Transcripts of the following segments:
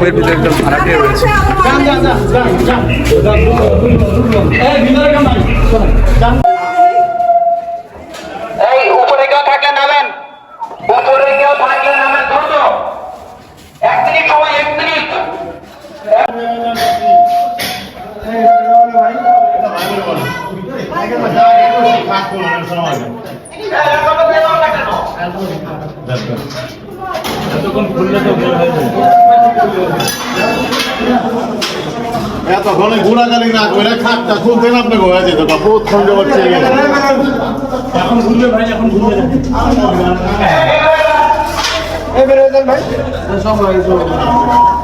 রুমের ভিতরে একজন ভাড়াটিয়া রয়েছে। এই উপরে কেউ থাকলে নামেন। উপরে কেউ থাকলে নামেন দ্রুত। এক মিনিট সময় এক মিনিট। এতক্ষণে ঘোরাঘুরি না করে খাটটা খুলতেন আপনাকে হয়ে যেত বা প্রথম যে হচ্ছে দর্শক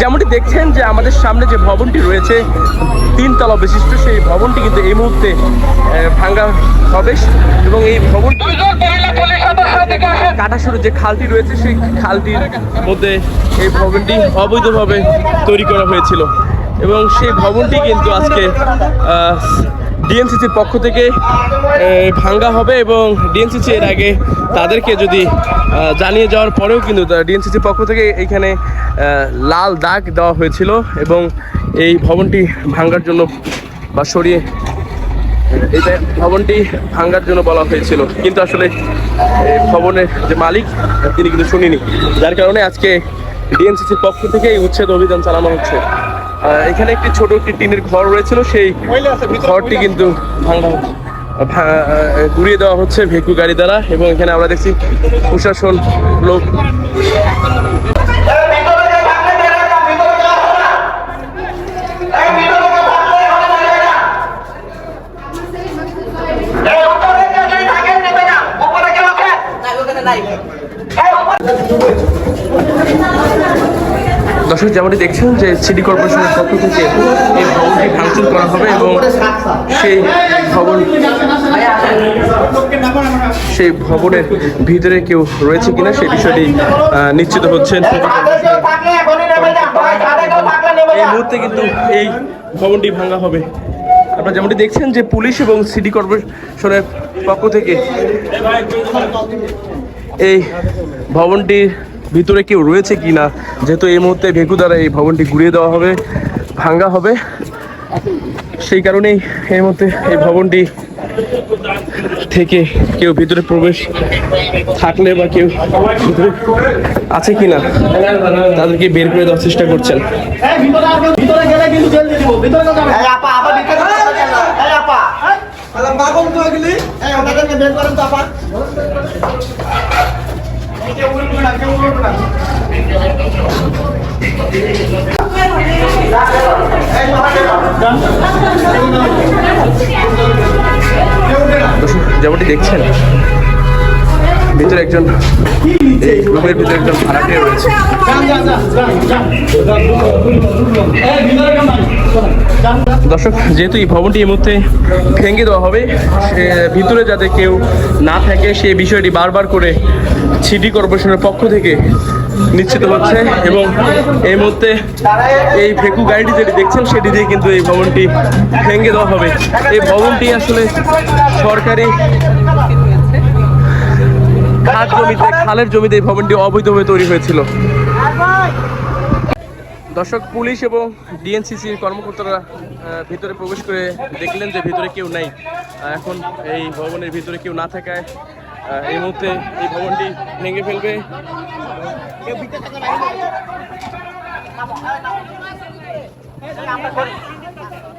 যেমনটি দেখছেন যে আমাদের সামনে যে ভবনটি রয়েছে, তিনতলা বিশিষ্ট, সেই ভবনটি কিন্তু এই মুহূর্তে ভাঙ্গা হবে এবং এই ভবনটি কাটাশুরু যে খালটি রয়েছে, সেই খালটির মধ্যে এই ভবনটি অবৈধভাবে তৈরি করা হয়েছিল। এবং সেই ভবনটি কিন্তু আজকে ডিএনসিসির পক্ষ থেকে ভাঙ্গা হবে এবং ডিএনসিসি এর আগে তাদেরকে যদি জানিয়ে যাওয়ার পরেও কিন্তু ডিএনসিসির পক্ষ থেকে এখানে লাল দাগ দেওয়া হয়েছিল এবং এই ভবনটি ভাঙ্গার জন্য বা সরিয়ে এই ভবনটি ভাঙ্গার জন্য বলা হয়েছিল। কিন্তু আসলে ভবনের যে মালিক, তিনি কিন্তু শুনিনি। যার কারণে আজকে ডিএনসিসির পক্ষ থেকে এই উচ্ছেদ অভিযান চালানো হচ্ছে। এখানে একটি ছোট একটি টিনের ঘর রয়েছিল সেই ঘরটি কিন্তু ভাঙ্গা ভা- ঘুরিয়ে দেওয়া হচ্ছে ভেকু গাড়ি দ্বারা এবং এখানে আমরা দেখছি প্রশাসন লোক। এই দর্শক, যেমনটি দেখছেন যে সিটি কর্পোরেশনের পক্ষ থেকে এই ভবনটি ভাঙচুর করা হবে এবং সেই ভবন সেই ভবনের ভিতরে কেউ রয়েছে কিনা সেই বিষয়টি নিশ্চিত হচ্ছেন। এই মুহূর্তে কিন্তু এই ভবনটি ভাঙা হবে। আপনারা যেমনটি দেখছেন যে পুলিশ এবং সিটি কর্পোরেশনের পক্ষ থেকে এই ভবনটির ভিতরে কেউ রয়েছে কিনা যেহেতু এই মুহূর্তে ভেকু দ্বারা এই ভবনটি ঘুরিয়ে দেওয়া হবে ভাঙ্গা হবে সেই কারণেই এই মুহূর্তে এই ভবনটি থেকে কেউ ভিতরে প্রবেশ থাকলে বা কেউ ভিতরে আছে কিনা তাদেরকে বের করে দেওয়ার চেষ্টা করছেন এই আপা, আপা ভিতরে ঢুকে এই আপা। বের করেন তো আপা। যেমনটি দেখছেন ভিতরে একজন, রুমের ভিতরে একজন ভাড়াটিয়া রয়েছে। দর্শক, যেহেতু এই ভবনটি এই মুহূর্তে ভেঙে দেওয়া হবে ভিতরে যাতে কেউ না থাকে সেই বিষয়টি বারবার করে সিটি কর্পোরেশনের পক্ষ থেকে নিশ্চিত হচ্ছে এবং এই মুহূর্তে এই ভেকু গাড়িটি যেটি দেখছেন, সেটি দিয়ে কিন্তু এই ভবনটি ভেঙে দেওয়া হবে। এই ভবনটি আসলে সরকারি খাস জমিতে খালের জমিতে এই ভবনটি অবৈধভাবে তৈরি হয়েছিল। দর্শক, পুলিশ এবং ডিএনসিসির কর্মকর্তারা ভিতরে প্রবেশ করে দেখলেন যে ভিতরে কেউ নাই। এখন এই ভবনের ভিতরে কেউ না থাকায় এই মুহূর্তে এই ভবনটি ভেঙে ফেলবে।